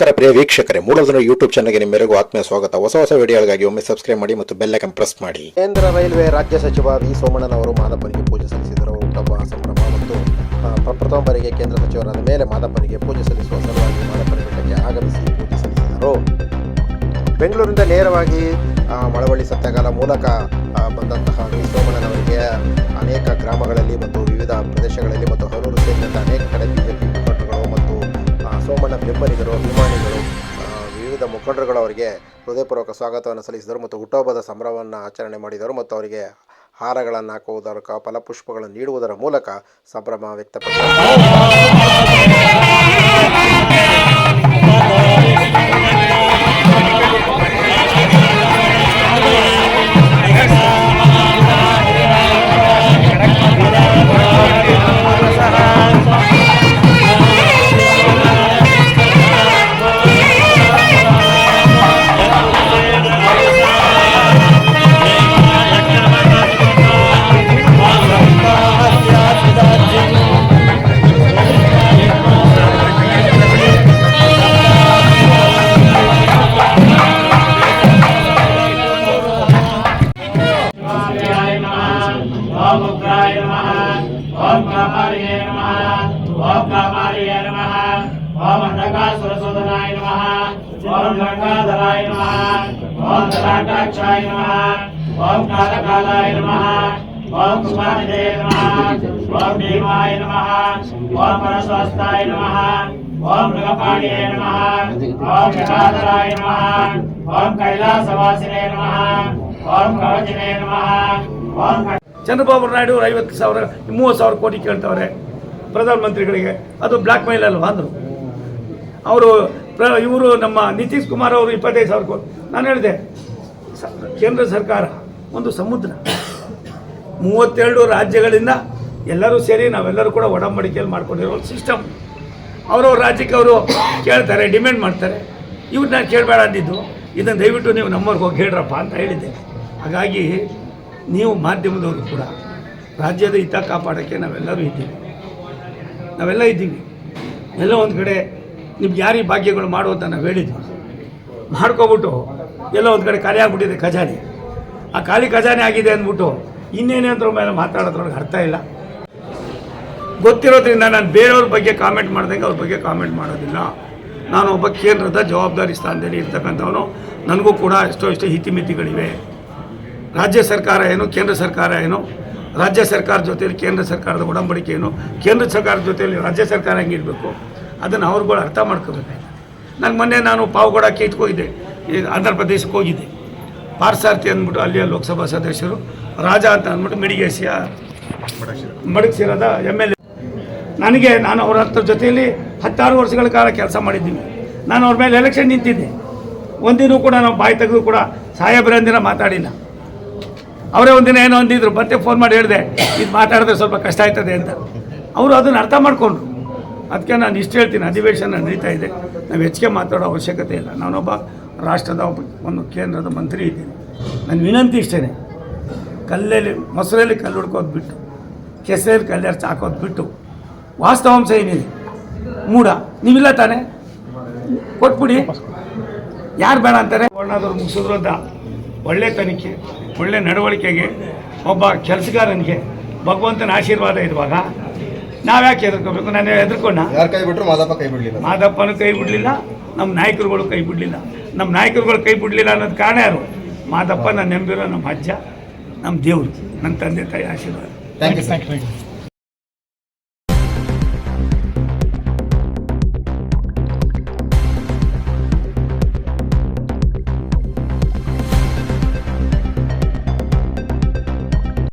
ನಮಸ್ಕಾರ ಪ್ರಿಯ ವೀಕ್ಷಕರೇ ಮೂಲದನ ಯೂಟ್ಯೂಬ್ ಚಾನಲ್ಗೆ ನಿಮ್ಮೆಲ್ಲರಿಗೂ ಆತ್ಮೀಯ ಸ್ವಾಗತ. ಹೊಸ ಹೊಸ ವಿಡಿಯೋಗಳಿಗಾಗಿ ಒಮ್ಮೆ ಸಬ್ಸ್ಕ್ರೈಬ್ ಮಾಡಿ ಮತ್ತು ಬೆಲ್ ಐಕನ್ ಪ್ರೆಸ್ ಮಾಡಿ. ಕೇಂದ್ರ ರೈಲ್ವೆ ರಾಜ್ಯ ಸಚಿವ ವಿ. ಸೋಮಣ್ಣನವರು ಮಾದಪ್ಪನಿಗೆ ಪೂಜೆ ಸಲ್ಲಿಸಿದರು. ಹುಟ್ಟುಹಬ್ಬ ಸಂಭ್ರಮ ಮತ್ತು ಪ್ರಥಮ ಬಾರಿಗೆ ಕೇಂದ್ರ ಸಚಿವರಾದ ಮೇಲೆ ಮಾದಪ್ಪನಿಗೆ ಪೂಜೆ ಸಲ್ಲಿಸುವ ಸಲುವಾಗಿ ಮಾದಪ್ಪನ ಬೆಟ್ಟಕ್ಕೆ ಆಗಮಿಸಿ ಪೂಜೆ ಸಲ್ಲಿಸಿದರು. ಬೆಂಗಳೂರಿಂದ ನೇರವಾಗಿ ಮಳವಳ್ಳಿ ಸತ್ಯಾಗಾಲ ಮೂಲಕ ಬಂದಂತಹ ವಿ. ಸೋಮಣ್ಣನವರಿಗೆ ಅನೇಕ ಗ್ರಾಮಗಳಲ್ಲಿ ಮತ್ತು ವಿವಿಧ ಪ್ರದೇಶಗಳಲ್ಲಿ ಮುಖಂಡರುಗಳು ಅವರಿಗೆ ಹೃದಯಪೂರ್ವಕ ಸ್ವಾಗತವನ್ನು ಸಲ್ಲಿಸಿದರು ಮತ್ತು ಹುಟ್ಟುಹಬ್ಬದ ಸಂಭ್ರಮವನ್ನು ಆಚರಣೆ ಮಾಡಿದರು ಮತ್ತು ಅವರಿಗೆ ಹಾರಗಳನ್ನು ಹಾಕುವುದರ ಫಲಪುಷ್ಪಗಳನ್ನು ನೀಡುವುದರ ಮೂಲಕ ಸಂಭ್ರಮ ವ್ಯಕ್ತಪಡಿಸಿದರು. ओम उग्राय नमः ओम कामार्ये नमः ओम कामार्ये नमः ओम अंडकासुरसोदनाय नमः ओम गंगाधराय नमः ओम धराटाक्षाय नमः ओम कालकालाय नमः ओम कुमारिदे नमः ओम भीमाय नमः ओम परस्वस्थाय नमः ओम मृगपाणिये नमः ओम जगाधराय नमः ओम कैलासवासिने नमः ओम कवचिने नमः ओम ಚಂದ್ರಬಾಬು ನಾಯ್ಡು ಅವರು ಐವತ್ತು ಸಾವಿರ, ಮೂವತ್ತು ಸಾವಿರ ಕೋಟಿ ಕೇಳ್ತವ್ರೆ ಪ್ರಧಾನಮಂತ್ರಿಗಳಿಗೆ. ಅದು ಬ್ಲ್ಯಾಕ್ ಮೇಲ್ ಅಲ್ವಾ ಅಂದರು. ಅವರು ಪ್ರ, ಇವರು ನಮ್ಮ ನಿತೀಶ್ ಕುಮಾರ್ ಅವರು ಇಪ್ಪತ್ತೈದು ಸಾವಿರ ಕೋಟಿ ನಾನು ಹೇಳಿದೆ ಕೇಂದ್ರ ಸರ್ಕಾರ ಒಂದು ಸಮುದ್ರ. ಮೂವತ್ತೆರಡು ರಾಜ್ಯಗಳಿಂದ ಎಲ್ಲರೂ ಸೇರಿ ನಾವೆಲ್ಲರೂ ಕೂಡ ಒಡಂಬಡಿಕೆಯಲ್ಲಿ ಮಾಡ್ಕೊಂಡಿರೋ ಒಂದು ಸಿಸ್ಟಮ್. ಅವರವ್ರ ರಾಜ್ಯಕ್ಕೆ ಅವರು ಕೇಳ್ತಾರೆ, ಡಿಮ್ಯಾಂಡ್ ಮಾಡ್ತಾರೆ. ಇವ್ರನ್ನ ಕೇಳಬೇಡ ಅಂದಿದ್ದು. ಇದನ್ನು ದಯವಿಟ್ಟು ನೀವು ನಮ್ಮವ್ರಿಗೆ ಹೋಗಿ ಹೇಳ್ರಪ್ಪ ಅಂತ ಹೇಳಿದ್ದೆ. ಹಾಗಾಗಿ ನೀವು ಮಾಧ್ಯಮದವರು ಕೂಡ ರಾಜ್ಯದ ಹಿತ ಕಾಪಾಡೋಕ್ಕೆ ನಾವೆಲ್ಲರೂ ಇದ್ದೀವಿ. ನಾವೆಲ್ಲ ಇದ್ದೀವಿ. ಎಲ್ಲ ಒಂದು ಕಡೆ ನಿಮ್ಗೆ ಯಾರಿಗೆ ಭಾಗ್ಯಗಳು ಮಾಡು ಅಂತ ನಾವು ಹೇಳಿದ್ವಿ. ಮಾಡ್ಕೊಬಿಟ್ಟು ಎಲ್ಲ ಒಂದು ಕಡೆ ಖಾಲಿ ಆಗಿಬಿಟ್ಟಿದೆ ಖಜಾನೆ. ಆ ಖಾಲಿ ಖಜಾನೆ ಆಗಿದೆ ಅಂದ್ಬಿಟ್ಟು ಇನ್ನೇನೇದ್ರ ಮೇಲೆ ಮಾತಾಡೋದ್ರೊಳಗೆ ಅರ್ಥ ಇಲ್ಲ. ಗೊತ್ತಿರೋದ್ರಿಂದ ನಾನು ಬೇರೆಯವ್ರ ಬಗ್ಗೆ ಕಾಮೆಂಟ್ ಮಾಡ್ದಂಗೆ ಅವ್ರ ಬಗ್ಗೆ ಕಾಮೆಂಟ್ ಮಾಡೋದಿಲ್ಲ. ನಾನು ಒಬ್ಬ ಕೇಂದ್ರದ ಜವಾಬ್ದಾರಿ ಸ್ಥಾನದಲ್ಲಿ ಇರ್ತಕ್ಕಂಥವನು. ನನಗೂ ಕೂಡ ಎಷ್ಟೋ ಎಷ್ಟೋ ಹಿತಿಮಿತಿಗಳಿವೆ. ರಾಜ್ಯ ಸರ್ಕಾರ ಏನು, ಕೇಂದ್ರ ಸರ್ಕಾರ ಏನು, ರಾಜ್ಯ ಸರ್ಕಾರ ಜೊತೆಯಲ್ಲಿ ಕೇಂದ್ರ ಸರ್ಕಾರದ ಒಡಂಬಡಿಕೆ ಏನು, ಕೇಂದ್ರ ಸರ್ಕಾರದ ಜೊತೆಯಲ್ಲಿ ರಾಜ್ಯ ಸರ್ಕಾರ ಹೆಂಗಿರಬೇಕು ಅದನ್ನು ಅವ್ರುಗಳು ಅರ್ಥ ಮಾಡ್ಕೋಬೇಕಾಯ್ತು ನಂಗೆ ಮೊನ್ನೆ ನಾನು ಪಾವಗಡಕ್ಕೆ ಇಟ್ಕೋಗಿದ್ದೆ, ಈ ಆಂಧ್ರ ಪ್ರದೇಶಕ್ಕೆ ಹೋಗಿದ್ದೆ. ಪಾರ್ಸಾರ್ಥಿ ಅಂದ್ಬಿಟ್ಟು ಅಲ್ಲಿಯ ಲೋಕಸಭಾ ಸದಸ್ಯರು, ರಾಜ ಅಂತ ಅಂದ್ಬಿಟ್ಟು ಮಿಡಿಗೇಸಿಯ ಮಡಗಿಸಿರೋದ ಎಂ ಎಲ್ ಎ. ನನಗೆ ನಾನು ಅವ್ರ ಹತ್ರ ಜೊತೆಯಲ್ಲಿ ಹತ್ತಾರು ವರ್ಷಗಳ ಕಾಲ ಕೆಲಸ ಮಾಡಿದ್ದೀನಿ. ನಾನು ಅವ್ರ ಮೇಲೆ ಎಲೆಕ್ಷನ್ ನಿಂತಿದ್ದೆ. ಒಂದಿನೂ ಕೂಡ ನಾವು ಬಾಯಿ ತೆಗೆದು ಕೂಡ ಸಾಹೇಬ್ರಂದಿನ ಮಾತಾಡಿಲ್ಲ. ಅವರೇ ಒಂದಿನ ಏನೋ ಅಂದಿದ್ರು, ಮತ್ತೆ ಫೋನ್ ಮಾಡಿ ಹೇಳಿದೆ, ಇದು ಮಾತಾಡಿದ್ರೆ ಸ್ವಲ್ಪ ಕಷ್ಟ ಆಯ್ತದೆ ಅಂತ. ಅವರು ಅದನ್ನು ಅರ್ಥ ಮಾಡಿಕೊಂಡ್ರು. ಅದಕ್ಕೆ ನಾನು ಇಷ್ಟು ಹೇಳ್ತೀನಿ, ಅಧಿವೇಶನ ನಡೀತಾ ಇದೆ. ನಾವು ಹೆಚ್ಚಿಗೆ ಮಾತಾಡೋ ಅವಶ್ಯಕತೆ ಇಲ್ಲ. ನಾನೊಬ್ಬ ರಾಷ್ಟ್ರದ ಒಬ್ಬ, ಒಂದು ಕೇಂದ್ರದ ಮಂತ್ರಿ ಇದ್ದೀನಿ. ನನ್ನ ವಿನಂತಿ ಇಷ್ಟೇ ಕಲ್ಲಲ್ಲಿ, ಮೊಸರಲ್ಲಿ ಕಲ್ಲು ಹುಡ್ಕೋದು ಬಿಟ್ಟು, ಕೆಸರಲ್ಲಿ ಕಲ್ಲೆರ್ಚ್ ಹಾಕೋದು ಬಿಟ್ಟು ವಾಸ್ತವಾಂಶ ಏನಿದೆ? ಮೂಢ ನೀವಿಲ್ಲ ತಾನೆ? ಕೊಟ್ಬಿಡಿ. ಯಾರು ಬೇಡ ಅಂತಾರೆ? ಮುಗಿಸಿದ್ರು ಅಂತ ಒಳ್ಳೆ ತನಿಖೆ ಒಳ್ಳೆ ನಡವಳಿಕೆಗೆ ಒಬ್ಬ ಕೆಲಸಗಾರನಿಗೆ ಭಗವಂತನ ಆಶೀರ್ವಾದ ಇರುವಾಗ ನಾವ್ಯಾಕೆ ಹೆದರ್ಕೋಬೇಕು? ನಾನು ಹೆದರ್ಕೊಂಡ. ಯಾರು ಕೈ ಬಿಟ್ಟರು ಮಾದಪ್ಪ ಕೈ ಬಿಡಲಿಲ್ಲ. ಮಾದಪ್ಪನ ಕೈ ಬಿಡಲಿಲ್ಲ ನಮ್ಮ ನಾಯಕರುಗಳು ಕೈ ಬಿಡಲಿಲ್ಲ. ನಮ್ಮ ನಾಯಕರುಗಳು ಕೈ ಬಿಡಲಿಲ್ಲ ಅನ್ನೋದು ಕಾರಣ ಯಾರು? ಮಾದಪ್ಪ ನಾನು ನಂಬಿರೋ ನಮ್ಮ ಅಜ್ಜ ನಮ್ಮ ದೇವರು ನನ್ನ ತಂದೆ ತಾಯಿ ಆಶೀರ್ವಾದ. Thank you sir